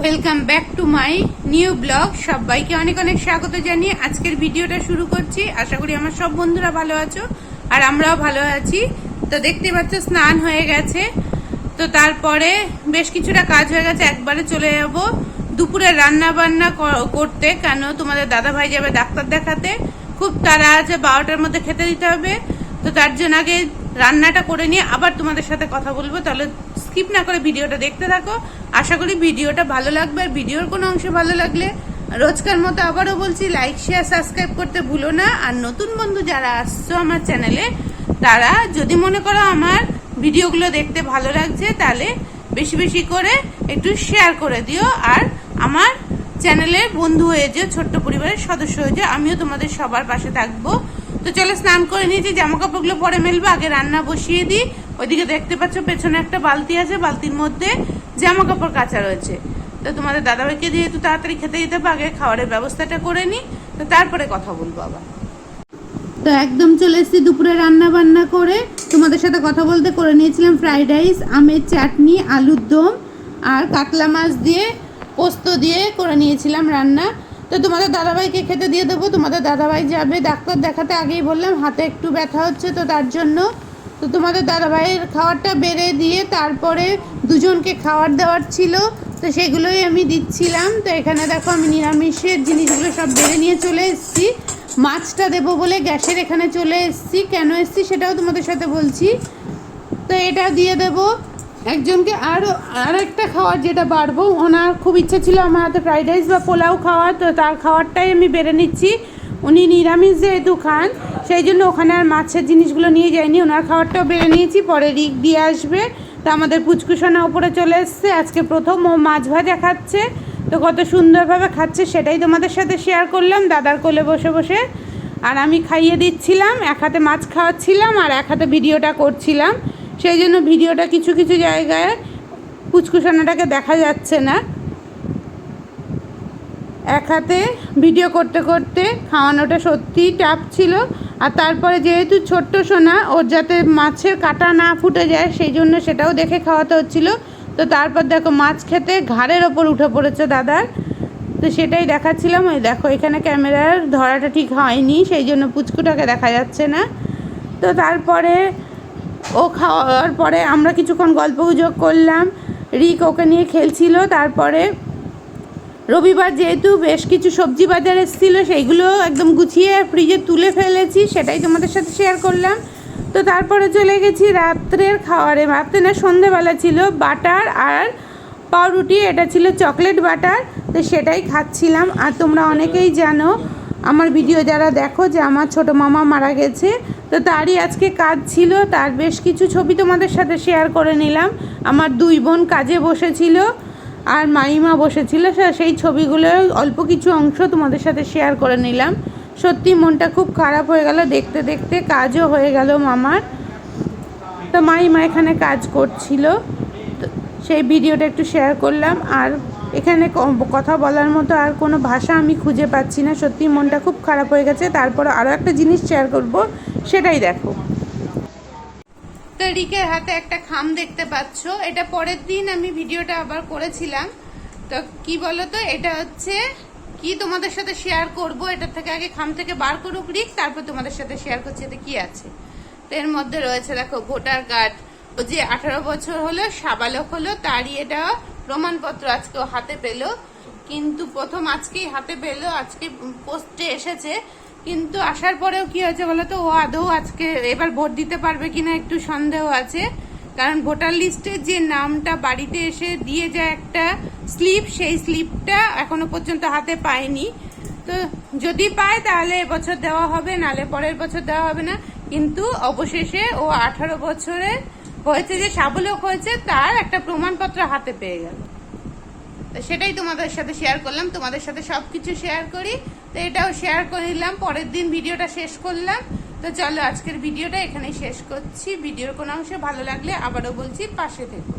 Welcome back to my new blog সবাইকে অনেক অনেক স্বাগত জানিয়ে আজকের ভিডিওটা শুরু করছি। আশা করি আমার সব বন্ধুরা ভালো আছো আর আমরাও ভালো আছি। তো দেখতে পাচ্ছ, স্নান হয়ে গেছে। তো তারপরে বেশ কিছুটা কাজ হয়ে গেছে, একবারে চলে যাব দুপুরে রান্না বান্না করতে। কেন তোমাদের দাদা ভাই যাবে ডাক্তার দেখাতে। খুব তাড়া আছে, বারোটার মধ্যে খেতে দিতে হবে। তো তার জন্য আগে রান্নাটা করে নিয়ে আবার তোমাদের সাথে কথা বলব। তাহলে স্কিপ না করে ভিডিওটা দেখতে থাকো। আশা করি ভিডিওটা ভালো লাগবে আর ভিডিওর কোনো অংশ ভালো লাগলে রোজকার মতো আবারও বলছি লাইক শেয়ার সাবস্ক্রাইব করতে ভুলো না। আর নতুন বন্ধু যারা আসছো আমার চ্যানেলে তারা যদি মনে করো আমার ভিডিওগুলো দেখতে ভালো লাগছে, তাহলে বেশি বেশি করে একটু শেয়ার করে দিও। আর আমার চ্যানেলের বন্ধু হয়ে যে ছোট্ট পরিবারের সদস্য হয়ে যে আমিও তোমাদের সবার পাশে থাকব। তো চলো স্নান করে নিয়েছি জামা কাপড়গুলো পরে মেলবো, আগে রান্না বসিয়ে দিই। ওইদিকে দেখতে পাচ্ছ পেছনে একটা বালতি আছে, বালতির মধ্যে জামা কাপড় কাচা রয়েছে। তো তোমাদের দাদাভাইকে যেহেতু তাড়াতাড়ি খেতে দিতে হবে, আগে খাবারের ব্যবস্থাটা করে নিই, তো তারপরে কথা বলব আবার। তো একদম চলে এসেছি দুপুরে রান্না বান্না করে। তোমাদের সাথে কথা বলতে করে নিয়েছিলাম ফ্রাইড রাইস, আমের চাটনি, আলুর দম আর কাতলা মাছ দিয়ে পোস্ত দিয়ে করে নিয়েছিলাম রান্না। তো তোমাদের দাদাভাইকে খেতে দিয়ে দেবো। তোমাদের দাদাভাই যাবে। ডাক্তার দেখাতে আগেই বললাম, হাতে একটু ব্যথা হচ্ছে তো তার জন্য। তো তোমাদের দাদাভাইয়ের খাবারটা বেড়ে দিয়ে তারপরে দুজনকে খাবার দেওয়ার ছিল, তো সেগুলোই আমি দিচ্ছিলাম। তো এখানে দেখো আমি নিরামিষের জিনিসগুলো সব বেড়ে নিয়ে চলে এসেছি। মাছটা দেবো বলে গ্যাসের এখানে চলে এসেছি। কেন এসেছি সেটাও তোমাদের সাথে বলছি। তো এটা দিয়ে দেব। একজনকে আরও আর একটা খাওয়ার যেটা বাড়বো, ওনার খুব ইচ্ছা ছিল আমার হাতে ফ্রাইড রাইস বা পোলাও খাওয়ার, তো তার খাওয়ারটাই আমি বেড়ে নিচ্ছি। উনি নিরামিষ যেহেতু খান, সেই জন্য ওখানে আর মাছের জিনিসগুলো নিয়ে যায়নি। ওনার খাবারটাও বেড়ে নিয়েছি, পরে রিক দিয়ে আসবে। তো আমাদের পুচকুসানা উপরে চলে এসছে, আজকে প্রথম ও মাছ ভাজা খাচ্ছে। তো কত সুন্দরভাবে খাচ্ছে, সেটাই তোমাদের সাথে শেয়ার করলাম, দাদার কোলে বসে বসে। আর আমি খাইয়ে দিচ্ছিলাম, এক হাতে মাছ খাওয়াচ্ছিলাম, আর এক হাতে ভিডিওটা করছিলাম। সেই জন্য ভিডিওটা কিছু কিছু জায়গায় পুচকুসানাটাকে দেখা যাচ্ছে না। এক হাতে ভিডিও করতে করতে খাওয়ানোটা সত্যিই টাফ ছিল। আর তারপরে যেহেতু ছোট্ট সোনা, ওর যাতে মাছের কাটা না ফুটে যায়, সেই জন্য সেটাও দেখে খাওয়াতে হচ্ছিল। তো তারপর দেখো মাছ খেতে ঘাড়ের ওপর উঠে পড়েছে দাদার। তো সেটাই দেখাচ্ছিলাম, ওই দেখো এখানে ক্যামেরার ধরাটা ঠিক হয়নি, সেই জন্য পুচকুটাকে দেখা যাচ্ছে না। তো তারপরে ও খাওয়ার পরে আমরা কিছুক্ষণ গল্প গুজব করলাম। রিক ওকে নিয়ে খেলছিল, তারপরে রবিবার যেহেতু বেশ কিছু সবজি বাজার এসেছিল, সেইগুলো একদম গুছিয়ে ফ্রিজে তুলে ফেলেছি, সেটাই তোমাদের সাথে শেয়ার করলাম। তো তারপরে চলে গেছি রাত্রের খাওয়ারে। রাত্রে না, সন্ধেবেলা ছিল বাটার আর পাউরুটি, এটা ছিল চকলেট বাটার, তো সেটাই খাচ্ছিলাম। আর তোমরা অনেকেই জানো আমার ভিডিও যারা দেখো যে আমার ছোট মামা মারা গেছে, তো তারই আজকে কাজ ছিল, তার বেশ কিছু ছবি তোমাদের সাথে শেয়ার করে নিলাম। আমার দুই বোন কাজে বসেছিল আর মাইমা বসেছিল সেই ছবিগুলো অল্প কিছু অংশ তোমাদের সাথে শেয়ার করে নিলাম। সত্যি মনটা খুব খারাপ হয়ে গেল, দেখতে দেখতে কাজও হয়ে গেল মামার। তো মাইমা এখানে কাজ করছিল সেই ভিডিওটা একটু শেয়ার করলাম। আর এখানে কথা বলার মতো আর কোনো ভাষা আমি খুঁজে পাচ্ছি না। সত্যি মনটা খুব খারাপ হয়ে গেছে। তারপর আরও একটা জিনিস শেয়ার করব, সেটাই দেখো। রিকের হাতে একটা খাম দেখতে পাচ্ছ। এটা পরের দিন আমি ভিডিওটা আবার করেছিলাম। তো কি বলতো, এটা হচ্ছে কি তোমাদের সাথে শেয়ার করব, এটার থেকে আগে খাম থেকে বার করুক রিক, তারপর তোমাদের সাথে শেয়ার করছি, এতে কি আছে? তো এর মধ্যে রয়েছে, দেখো, ভোটার কার্ড। ও যে আঠারো বছর হলো, সাবালক হলো, তারই এটা প্রমাণপত্র আজকে হাতে পেল। কিন্তু প্রথম আজকেই হাতে পেল, আজকে পোস্টে এসেছে। কিন্তু আসার পরেও কি হয়েছে বলতো? ও আদৌ আজকে এবার ভোট দিতে পারবে কিনা একটু সন্দেহ আছে। কারণ ভোটার লিস্টে যে নামটা বাড়িতে এসে দিয়ে যায় একটা স্লিপ, সেই স্লিপটা এখনও পর্যন্ত হাতে পায়নি। তো যদি পায় তাহলে এবছর দেওয়া হবে, নালে পরের বছর দেওয়া হবে না। কিন্তু অবশেষে ও আঠারো বছরে হয়েছে যে সাবলক হয়েছে, তার একটা প্রমাণপত্র হাতে পেয়ে গেল। তো সেটাই তোমাদের সাথে শেয়ার করলাম। তোমাদের সাথে সব কিছু শেয়ার করি। তো এটাও শেয়ার করে নিলাম। পরের দিন ভিডিওটা শেষ করলাম। তো চলো আজকের ভিডিওটা এখানেই শেষ করছি। ভিডিওর কোনো অংশে ভালো লাগলে আবারও বলছি পাশে থেকো।